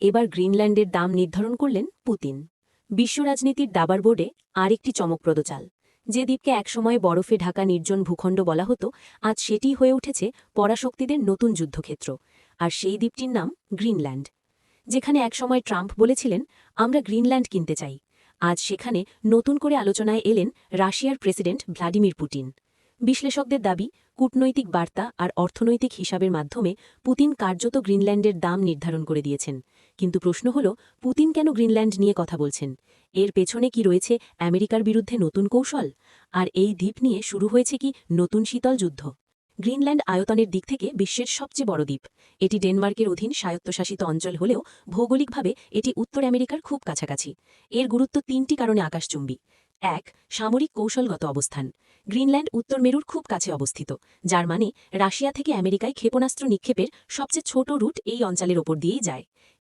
এবার গ্রিনল্যান্ডের দাম নির্ধারণ করলেন পুতিন। বিশ্ব রাজনীতির দাবার বোর্ডে আরেকটি চমকপ্রদ চাল। যে দ্বীপকে একসময় বরফে ঢাকা নির্জন ভূখণ্ড বলা হতো, আজ সেটি হয়ে উঠেছে পরাশক্তিদের নতুন যুদ্ধক্ষেত্র, আর সেই দ্বীপটির নাম গ্রিনল্যান্ড। যেখানে একসময় ট্রাম্প বলেছিলেন, আমরা গ্রিনল্যান্ড কিনতে চাই। আজ সেখানে নতুন করে আলোচনায় এলেন রাশিয়ার প্রেসিডেন্ট ভ্লাদিমির পুতিন। বিশ্লেষকদের দাবি, কূটনৈতিক বার্তা আর অর্থনৈতিক হিসাবের মাধ্যমে পুতিন কার্যত গ্রিনল্যান্ডের দাম নির্ধারণ করে দিয়েছেন। কিন্তু প্রশ্ন হল, পুতিন কেন গ্রিনল্যান্ড নিয়ে কথা বলছেন? এর পেছনে কি রয়েছে আমেরিকার বিরুদ্ধে নতুন কৌশল? আর এই দ্বীপ নিয়ে শুরু হয়েছে কি নতুন শীতল যুদ্ধ? গ্রিনল্যান্ড আয়তনের দিক থেকে বিশ্বের সবচেয়ে বড় দ্বীপ। এটি ডেনমার্কের অধীন স্বায়ত্তশাসিত অঞ্চল হলেও ভৌগোলিকভাবে এটি উত্তর আমেরিকার খুব কাছাকাছি। এর গুরুত্ব তিনটি কারণে আকাশচুম্বী। এক, সামরিক কৌশলগত অবস্থান। গ্রিনল্যান্ড উত্তর মেরুর খুব কাছে অবস্থিত, যার মানে রাশিয়া থেকে আমেরিকায় ক্ষেপণাস্ত্র নিক্ষেপের সবচেয়ে ছোট রুট এই অঞ্চলের ওপর দিয়েই যায়।